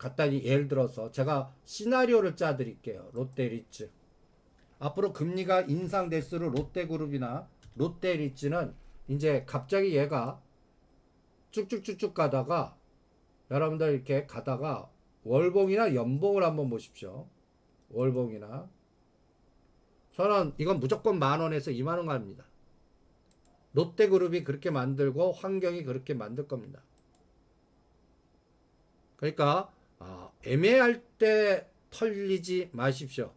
갖다니 예를 들어서 제가 시나리오를 짜 드릴게요. 롯데리츠. 앞으로 금리가 인상될수록 롯데그룹이나 롯데리츠는 이제 갑자기 얘가 쭉쭉쭉쭉 가다가 여러분들 이렇게 가다가 월봉이나 연봉을 한번 보십시오. 월봉이나 저는 이건 무조건 만 원에서 2만 원 갑니다. 롯데그룹이 그렇게 만들고 환경이 그렇게 만들 겁니다. 그러니까 아, 애매할 때 털리지 마십시오.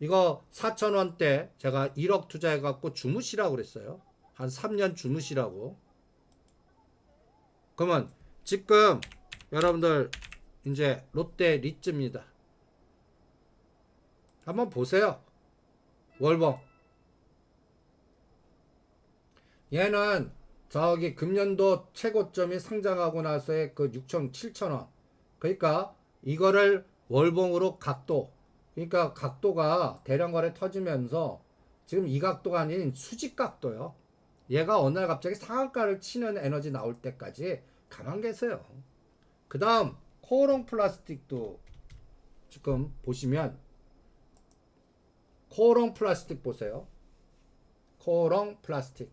이거 4천 원대 제가 1억 투자해 갖고 주무시라고 그랬어요. 한 3년 주무시라고. 그러면 지금 여러분들 이제 롯데 리츠입니다. 한번 보세요. 월봉. 얘는 저기 금년도 최고점이 상장하고 나서의 그 6천 7천 원. 그러니까 이거를 월봉으로 각도. 그러니까 각도가 대량 거래 터지면서 지금 이 각도가 아닌 수직 각도요. 얘가 어느 날 갑자기 상한가를 치는 에너지 나올 때까지 가만 계세요. 그 다음 코오롱 플라스틱도 지금 보시면 코오롱 플라스틱 보세요. 코오롱 플라스틱.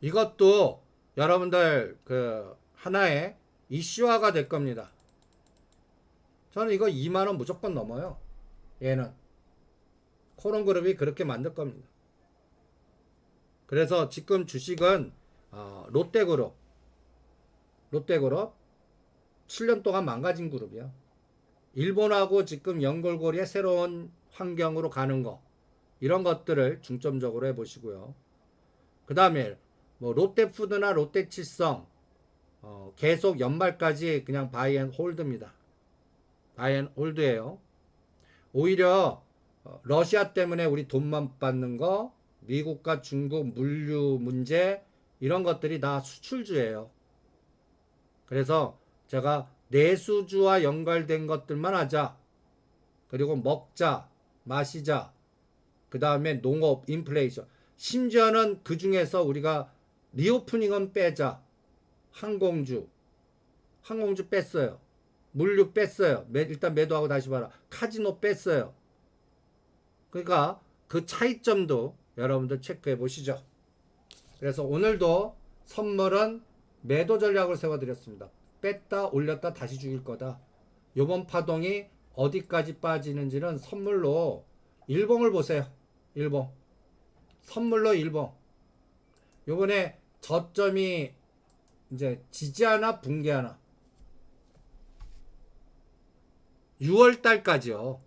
이것도 여러분들 그 하나의 이슈화가 될 겁니다. 저는 이거 2만 원 무조건 넘어요. 얘는 코론 그룹이 그렇게 만들 겁니다. 그래서 지금 주식은 어, 롯데그룹, 롯데그룹 7년 동안 망가진 그룹이야. 일본하고 지금 연결고리의 새로운 환경으로 가는 거 이런 것들을 중점적으로 해보시고요. 그 다음에 뭐 롯데푸드나 롯데칠성 어, 계속 연말까지 그냥 바이앤 홀드입니다. 바이앤 홀드예요. 오히려 어, 러시아 때문에 우리 돈만 받는 거, 미국과 중국 물류 문제 이런 것들이 다 수출주예요. 그래서 제가 내수주와 연관된 것들만 하자. 그리고 먹자, 마시자. 그 다음에 농업, 인플레이션. 심지어는 그 중에서 우리가 리오프닝은 빼자. 항공주. 항공주 뺐어요. 물류 뺐어요. 매- 일단 매도하고 다시 봐라. 카지노 뺐어요. 그러니까 그 차이점도 여러분들 체크해 보시죠. 그래서 오늘도 선물은 매도 전략을 세워드렸습니다. 뺐다 올렸다 다시 죽일 거다. 요번 파동이 어디까지 빠지는지는 선물로 일봉을 보세요. 일봉. 선물로 일봉. 요번에 저점이 이제 지지하나 붕괴하나 6월 달까지요.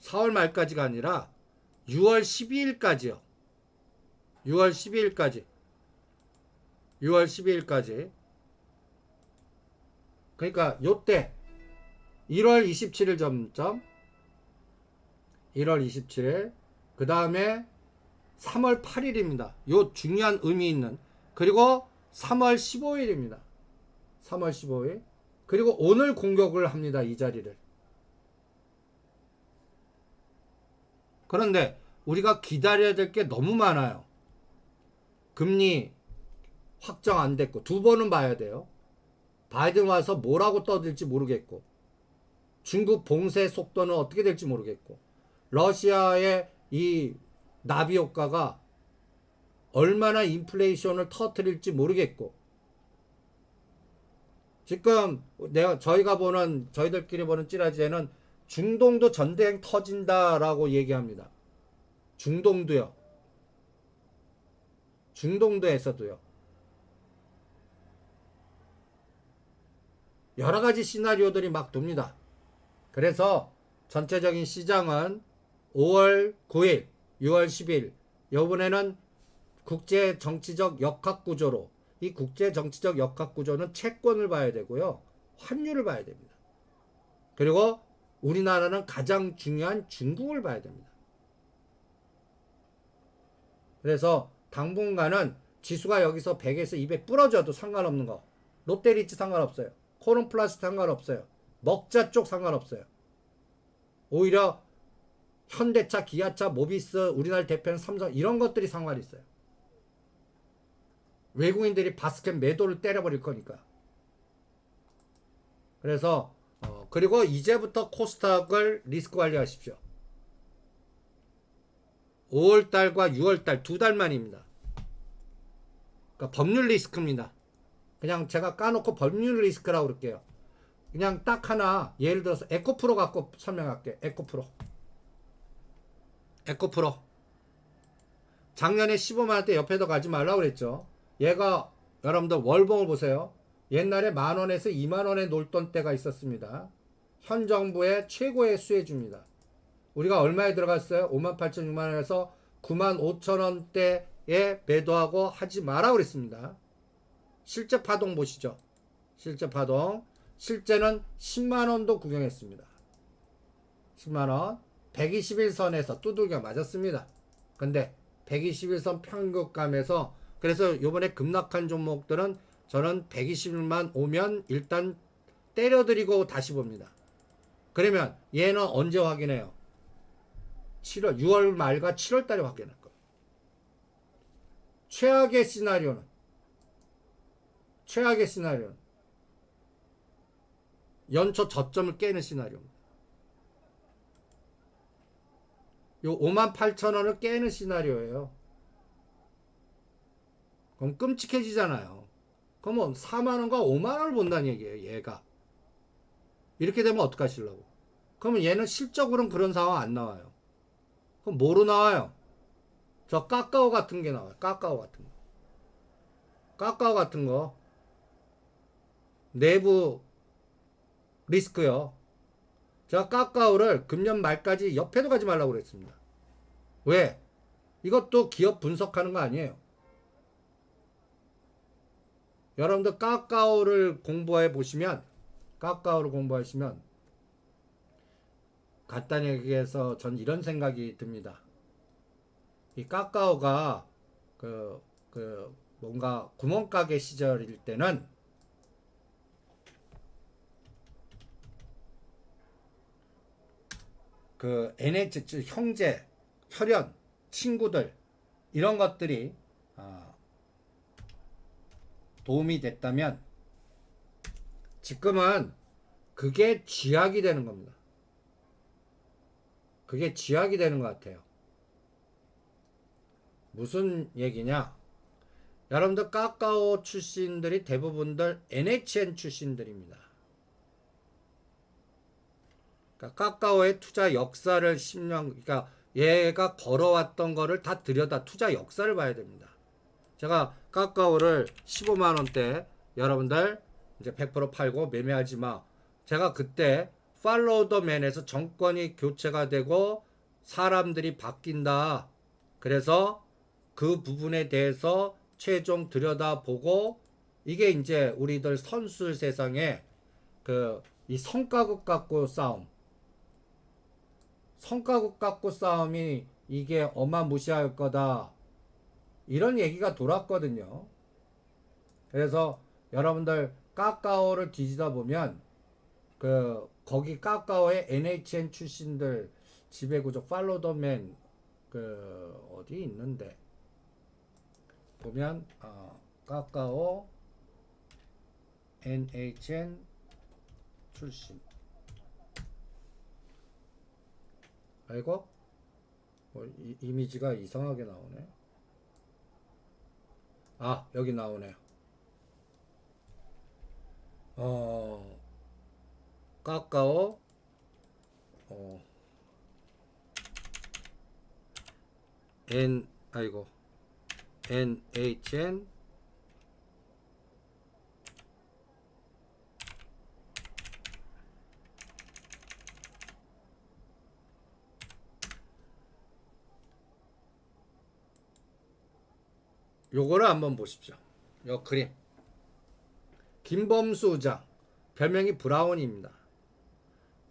4월 말까지가 아니라 6월 12일까지요. 6월 12일까지. 6월 12일까지. 그러니까 요때 1월 27일 점점 1월 27일 그 다음에 3월 8일입니다. 요 중요한 의미 있는 그리고 3월 15일입니다. 3월 15일 그리고 오늘 공격을 합니다. 이 자리를. 그런데 우리가 기다려야 될 게 너무 많아요. 금리 확정 안 됐고 두 번은 봐야 돼요. 바이든 와서 뭐라고 떠들지 모르겠고 중국 봉쇄 속도는 어떻게 될지 모르겠고 러시아의 이 나비 효과가 얼마나 인플레이션을 터뜨릴지 모르겠고 지금 내가 저희가 보는 저희들끼리 보는 찌라지에는 중동도 전쟁 터진다라고 얘기합니다. 중동도요. 중동도에서도요. 여러 가지 시나리오들이 막 돕니다. 그래서 전체적인 시장은 5월 9일, 6월 10일, 이번에는 국제 정치적 역학 구조로 이 국제 정치적 역학 구조는 채권을 봐야 되고요. 환율을 봐야 됩니다. 그리고 우리나라는 가장 중요한 중국을 봐야 됩니다. 그래서 당분간은 지수가 여기서 100에서 200 부러져도 상관없는 거. 롯데리츠 상관없어요. 코론플라스 상관없어요. 먹자 쪽 상관없어요. 오히려 현대차, 기아차, 모비스, 우리나라 대표는 삼성 이런 것들이 상관이 있어요. 외국인들이 바스켓 매도를 때려버릴 거니까. 그래서 어, 그리고 이제부터 코스닥을 리스크 관리하십시오. 5월 달과 6월 달 두 달만입니다. 그러니까 법률 리스크입니다. 그냥 제가 까놓고 법률 리스크라고 그럴게요. 그냥 딱 하나 예를 들어서 에코프로 갖고 설명할게. 에코프로. 에코프로. 작년에 15만 원대 옆에도 가지 말라고 그랬죠. 얘가 여러분들 월봉을 보세요. 옛날에 만 원에서 2만 원에 놀던 때가 있었습니다. 현 정부의 최고의 수혜주입니다. 우리가 얼마에 들어갔어요? 5만 8천 6만 원에서 9만 5천 원대에 매도하고 하지 마라 그랬습니다. 실제 파동 보시죠. 실제 파동. 실제는 10만 원도 구경했습니다. 10만 원. 121선에서 두들겨 맞았습니다. 근데 121선 평균감에서 그래서 요번에 급락한 종목들은 저는 121만 오면 일단 때려드리고 다시 봅니다. 그러면 얘는 언제 확인해요? 7월, 6월 말과 7월 달에 확인할 거예요. 최악의 시나리오는 최악의 시나리오는 연초 저점을 깨는 시나리오입니다. 요 5만 8천 원을 깨는 시나리오예요. 그럼 끔찍해지잖아요. 그러면 4만 원과 5만 원을 본다는 얘기예요, 얘가. 이렇게 되면 어떡하시려고? 그러면 얘는 실적으로는 그런 상황 안 나와요. 그럼 뭐로 나와요? 저 까까오 같은 게 나와요. 까까오 같은 거. 까까오 같은 거. 내부 리스크요. 제가 까까오를 금년 말까지 옆에도 가지 말라고 그랬습니다. 왜? 이것도 기업 분석하는 거 아니에요. 여러분들 까까오를 공부해 보시면 까까오를 공부하시면 간단히 얘기해서 전 이런 생각이 듭니다. 이 까까오가 그, 그 뭔가 구멍가게 시절일 때는 그 NH 즉 형제, 혈연, 친구들 이런 것들이 아, 도움이 됐다면 지금은 그게 쥐약이 되는 겁니다. 그게 쥐약이 되는 것 같아요. 무슨 얘기냐? 여러분들 까까오 출신들이 대부분들 NHN 출신들입니다. 그러니까 까까오의 투자 역사를 10년, 그러니까 얘가 걸어왔던 거를 다 들여다 투자 역사를 봐야 됩니다. 제가 까까오를 15만 원대 여러분들 이제 100% 팔고 매매하지 마. 제가 그때 팔로우 더 맨에서 정권이 교체가 되고 사람들이 바뀐다. 그래서 그 부분에 대해서 최종 들여다보고 이게 이제 우리들 선수 세상에 그 이 성과급 갖고 싸움 성과급 갖고 싸움이 이게 어마무시할 거다. 이런 얘기가 돌았거든요. 그래서 여러분들 까까오를 뒤지다 보면 그 거기 까까오의 NHN 출신들 지배구조 팔로더맨 그 어디 있는데 보면 어, 까까오 NHN 출신 알고? 뭐 이, 이미지가 이상하게 나오네. 아 여기 나오네요. 어 까까오? 어. N 아이고. NHN 요거를 한번 보십시오. 요 그림. 김범수 장 별명이 브라운입니다.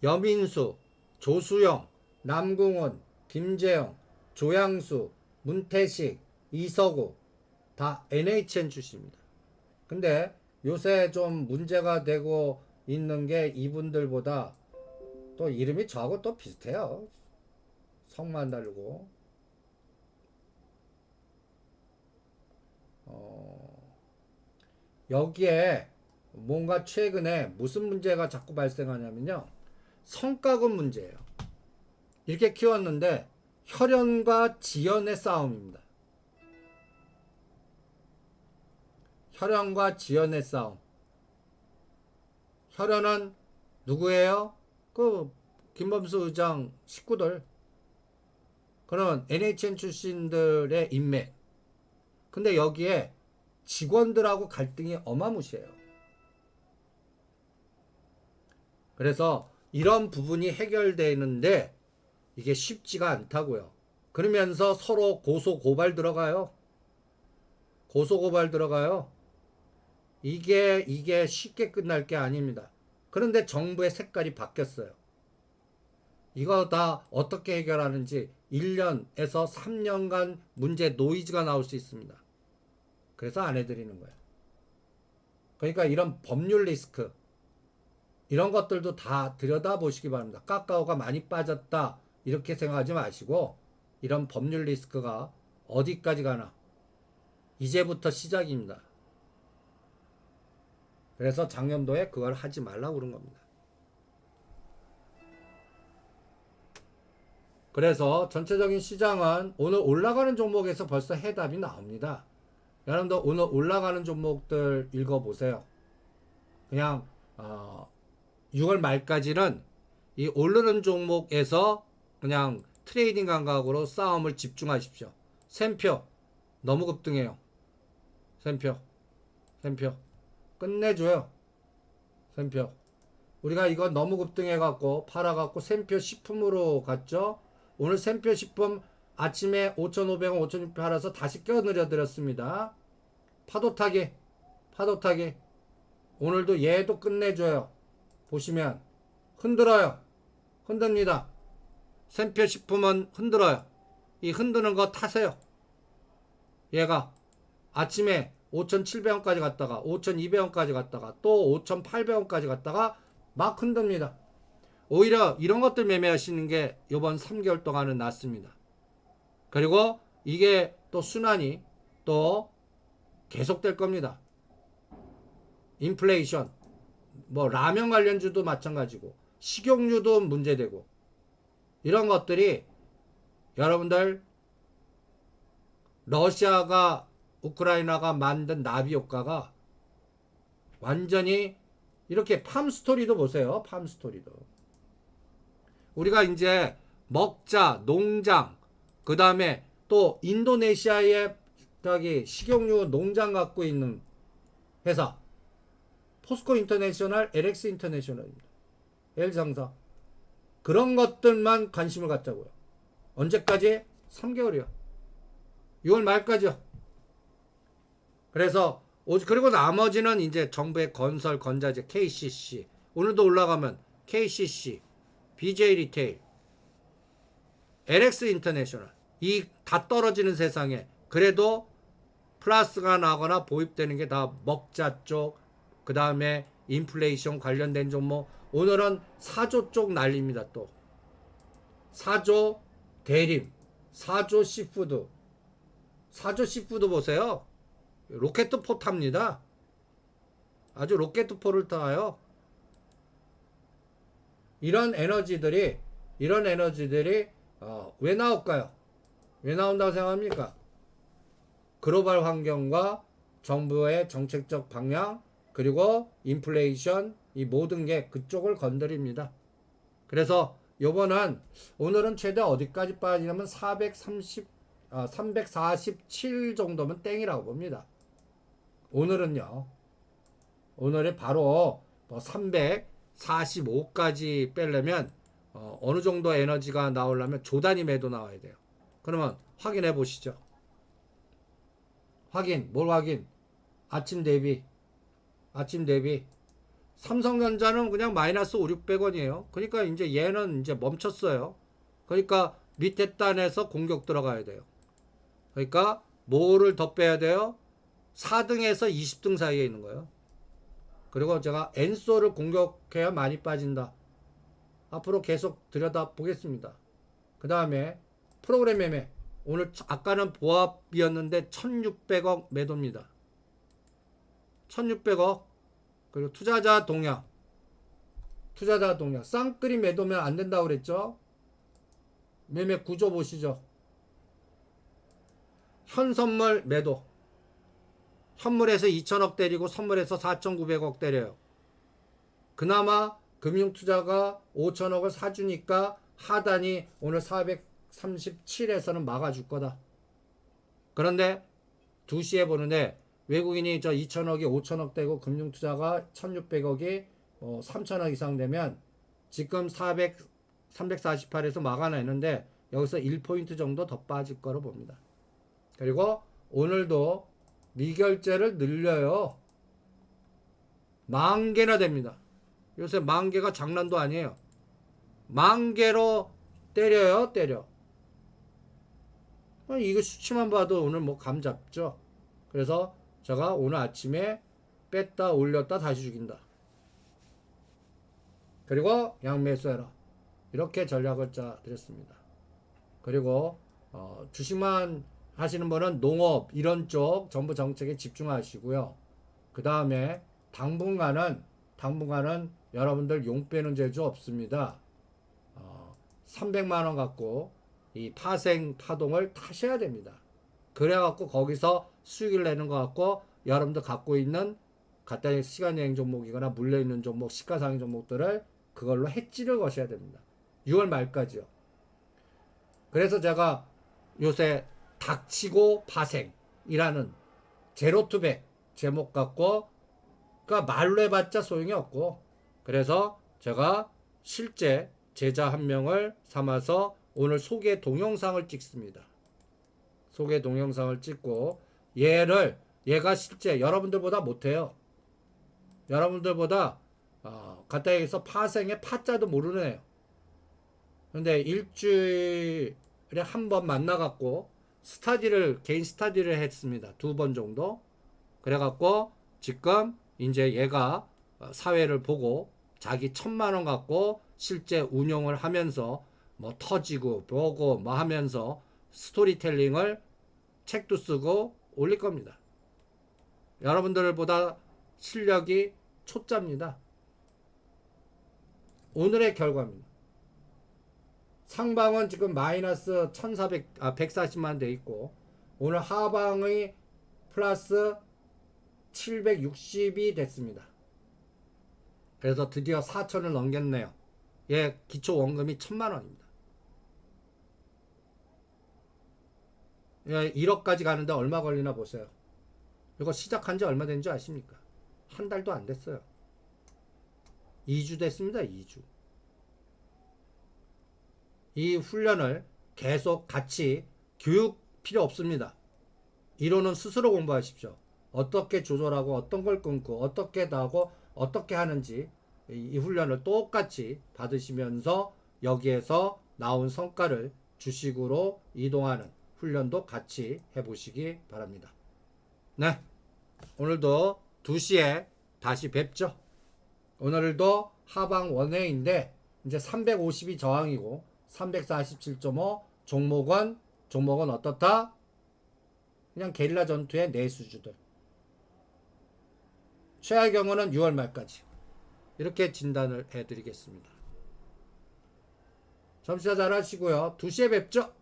여민수, 조수영, 남궁원, 김재영, 조양수, 문태식, 이서구 다 NHN 출신입니다. 근데 요새 좀 문제가 되고 있는 게 이분들보다 또 이름이 저하고 또 비슷해요. 성만 다르고. 여기에 뭔가 최근에 무슨 문제가 자꾸 발생하냐면요. 성과급 문제예요. 이렇게 키웠는데 혈연과 지연의 싸움입니다. 혈연과 지연의 싸움. 혈연은 누구예요? 그 김범수 의장 식구들. 그러면 NHN 출신들의 인맥. 근데 여기에 직원들하고 갈등이 어마무시해요. 그래서 이런 부분이 해결되는데 이게 쉽지가 않다고요. 그러면서 서로 고소 고발 들어가요. 고소 고발 들어가요. 이게 이게 쉽게 끝날 게 아닙니다. 그런데 정부의 색깔이 바뀌었어요. 이거 다 어떻게 해결하는지 1년에서 3년간 문제 노이즈가 나올 수 있습니다. 그래서 안 해드리는 거예요. 그러니까 이런 법률 리스크 이런 것들도 다 들여다 보시기 바랍니다. 카카오가 많이 빠졌다 이렇게 생각하지 마시고 이런 법률 리스크가 어디까지 가나 이제부터 시작입니다. 그래서 작년도에 그걸 하지 말라고 그런 겁니다. 그래서 전체적인 시장은 오늘 올라가는 종목에서 벌써 해답이 나옵니다. 여러분들 오늘 올라가는 종목들 읽어보세요. 그냥 어, 6월 말까지는 이 오르는 종목에서 그냥 트레이딩 감각으로 싸움을 집중하십시오. 샘표 너무 급등해요. 샘표 샘표 끝내줘요. 샘표 우리가 이거 너무 급등해 갖고 팔아 갖고 샘표 식품으로 갔죠. 오늘 샘표 식품 아침에 5,500원, 5,600원 팔아서 다시 껴내려 드렸습니다. 파도 타기, 파도 타기. 오늘도 얘도 끝내줘요. 보시면 흔들어요. 흔듭니다. 샘표 식품은 흔들어요. 이 흔드는 거 타세요. 얘가 아침에 5,700원까지 갔다가 5,200원까지 갔다가 또 5,800원까지 갔다가 막 흔듭니다. 오히려 이런 것들 매매하시는 게 이번 3개월 동안은 낫습니다. 그리고 이게 또 순환이 또 계속될 겁니다. 인플레이션, 뭐 라면 관련주도 마찬가지고 식용유도 문제되고 이런 것들이 여러분들 러시아가 우크라이나가 만든 나비 효과가 완전히 이렇게 팜 스토리도 보세요. 팜 스토리도. 우리가 이제 먹자, 농장, 그 다음에 또 인도네시아에 저기 식용유 농장 갖고 있는 회사. 포스코 인터내셔널, LX 인터내셔널입니다. L상사. 그런 것들만 관심을 갖자고요. 언제까지? 3개월이요. 6월 말까지요. 그래서 그리고 나머지는 이제 정부의 건설 건자재 KCC 오늘도 올라가면 KCC, BJ 리테일, LX 인터내셔널 이 다 떨어지는 세상에 그래도 플러스가 나거나 보입되는 게 다 먹자 쪽, 그 다음에 인플레이션 관련된 종목 오늘은 사조 쪽 난립니다 또 사조 대림, 사조 시푸드, 사조 시푸드 보세요. 로켓포 탑니다. 아주 로켓포를 타요. 이런 에너지들이 이런 에너지들이 어, 왜 나올까요? 왜 나온다고 생각합니까? 글로벌 환경과 정부의 정책적 방향 그리고 인플레이션 이 모든 게 그쪽을 건드립니다. 그래서 요번은 오늘은 최대 어디까지 빠지냐면 430 어, 347 정도면 땡이라고 봅니다. 오늘은요. 오늘이 바로 뭐 345까지 빼려면 어, 어느 정도 에너지가 나오려면 조단위 매도 나와야 돼요. 그러면 확인해 보시죠. 확인, 뭘 확인? 아침 대비, 아침 대비. 삼성전자는 그냥 마이너스 5, 600원이에요. 그러니까 이제 얘는 이제 멈췄어요. 그러니까 밑에 단에서 공격 들어가야 돼요. 그러니까 뭐를 더 빼야 돼요? 4등에서 20등 사이에 있는 거예요. 그리고 제가 엔소를 공격해야 많이 빠진다. 앞으로 계속 들여다 보겠습니다. 그 다음에 프로그램 매매. 오늘 아까는 보합이었는데 1600억 매도입니다. 1600억. 그리고 투자자 동향. 투자자 동향. 쌍끌이 매도면 안 된다고 그랬죠? 매매 구조 보시죠. 현 선물 매도. 현물에서 2천억 때리고 선물에서 4,900억 때려요. 그나마 금융투자가 5천억을 사주니까 하단이 오늘 437에서는 막아줄 거다. 그런데 2시에 보는데 외국인이 저 2천억이 5천억 되고 금융투자가 1,600억이 어, 3천억 이상 되면 지금 400, 348에서 막아내는데 여기서 1포인트 정도 더 빠질 거로 봅니다. 그리고 오늘도 미결제를 늘려요. 만 개나 됩니다. 요새 만 개가 장난도 아니에요. 만 개로 때려요, 때려. 어, 이거 수치만 봐도 오늘 뭐 감 잡죠. 그래서 제가 오늘 아침에 뺐다 올렸다 다시 죽인다. 그리고 양매수해라. 이렇게 전략을 짜 드렸습니다. 그리고 어, 주식만 하시는 분은 농업 이런 쪽 정부 정책에 집중하시고요. 그 다음에 당분간은 당분간은 여러분들 용 빼는 재주 없습니다. 어, 300만 원 갖고 이 파생 파동을 타셔야 됩니다. 그래 갖고 거기서 수익을 내는 것 같고 여러분들 갖고 있는 갖다 시간 여행 종목이거나 물려 있는 종목, 시가상의 종목들을 그걸로 해지를 거셔야 됩니다. 6월 말까지요. 그래서 제가 요새 닥치고 파생이라는 제로투백 제목 갖고 그러니까 말로 해봤자 소용이 없고 그래서 제가 실제 제자 한 명을 삼아서 오늘 소개 동영상을 찍습니다. 소개 동영상을 찍고 얘를 얘가 실제 여러분들보다 못해요. 여러분들보다 어, 갖다 얘기해서 파생의 파자도 모르는 애요. 근데 일주일에 한 번 만나갖고 스타디를 개인 스타디를 했습니다. 두 번 정도. 그래갖고 지금 이제 얘가 어, 사회를 보고 자기 천만 원 갖고 실제 운용을 하면서 뭐 터지고 보고 뭐 하면서 스토리텔링을 책도 쓰고 올릴 겁니다. 여러분들보다 실력이 초짜입니다. 오늘의 결과입니다. 상방은 지금 마이너스 1400, 아, 140만 돼 있고, 오늘 하방이 플러스 760이 됐습니다. 그래서 드디어 4천을 넘겼네요. 예, 기초 원금이 1000만 원입니다. 예, 1억까지 가는데 얼마 걸리나 보세요. 이거 시작한 지 얼마 된 줄 아십니까? 한 달도 안 됐어요. 2주 됐습니다. 2주. 이 훈련을 계속 같이 교육 필요 없습니다. 이론은 스스로 공부하십시오. 어떻게 조절하고 어떤 걸 끊고 어떻게 하고 어떻게 하는지 이, 이 훈련을 똑같이 받으시면서 여기에서 나온 성과를 주식으로 이동하는 훈련도 같이 해보시기 바랍니다. 네. 오늘도 2시에 다시 뵙죠. 오늘도 하방 원회인데 이제 350이 저항이고 347.5 종목은 종목은 어떻다? 그냥 게릴라 전투의 내수주들. 최하 경우는 6월 말까지 이렇게 진단을 해드리겠습니다. 점수자 잘 하시고요. 2시에 뵙죠.